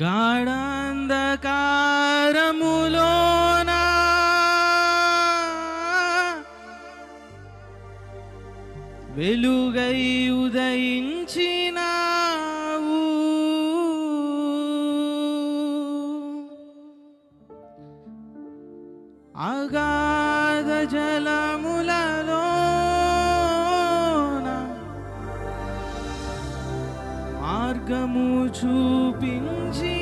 గాఢాంధకారములోన? వెలుగై ఉదయించినావు. అగాధ జలము మార్గము చూపించి